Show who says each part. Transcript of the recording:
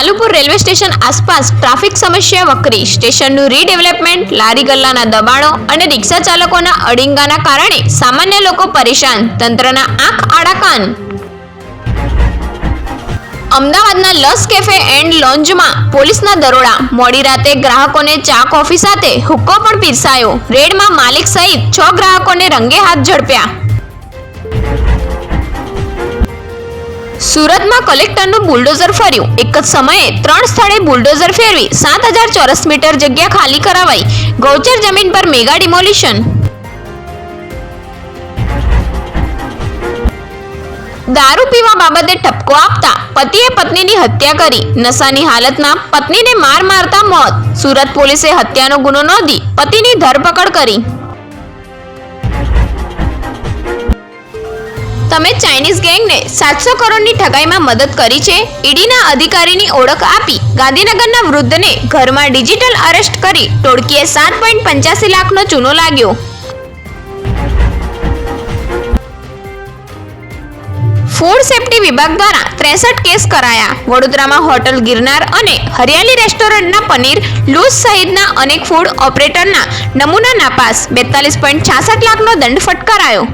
Speaker 1: Palanpur railway station આસપાસ traffic સમસ્યા વકરી. સ્ટેશનનું રીડેવલપમેન્ટ, લારી ગલ્લાના દબાણો અને રિક્ષા ચાલકોના અડિંગાના કારણે સામાન્ય લોકો પરેશાન. તંત્રના આંખ આડા કાન. અમદાવાદના લસ કેફે એન્ડ લોન્જમાં પોલીસના દરોડા. મોડી રાતે ગ્રાહકોને ચા, કોફી સાથે હુક્કો પણ પીરસાયો. રેડમાં માલિક સહિત છ ગ્રાહકોને રંગે હાથ ઝડપ્યા. સુરતમાં કલેક્ટરનું બુલડોઝર ફર્યું. એક જ સમયે ત્રણ સ્થળે બુલડોઝર ફેરવી સાત હજાર ચોરસ મીટર જગ્યા ખાલી કરાવાઈ. ગૌચર જમીન પર મેગા ડિમોલિશન. દારૂ પીવા બાબતે ઠપકો આપતા પતિએ પત્નીની હત્યા કરી. નશાની હાલતમાં પત્નીને માર મારતા મોત. સુરત પોલીસે હત્યાનો ગુનો નોંધી પતિની ધરપકડ કરી. તમે ચાઇનીઝ ગેંગને સાતસો કરોડની ઠગાઈમાં મદદ કરી છે? ઈડીના અધિકારીની ઓળખ આપી ગાંધીનગરના વૃદ્ધને ઘરમાં ડિજિટલ અરેસ્ટ કરી ટોળકીએ સાત પોઈન્ટ પંચ્યાસી લાખનો ચૂનો લાગ્યો. ફૂડ સેફ્ટી વિભાગ દ્વારા ત્રેસઠ કેસ કરાયા. વડોદરામાં હોટલ ગિરનાર અને હરિયાલી રેસ્ટોરન્ટના પનીર, લૂઝ સહિતના અનેક ફૂડ ઓપરેટરના નમૂના નાપાસ. બેતાલીસ પોઈન્ટ છાસઠ લાખનો દંડ ફટકારાયો.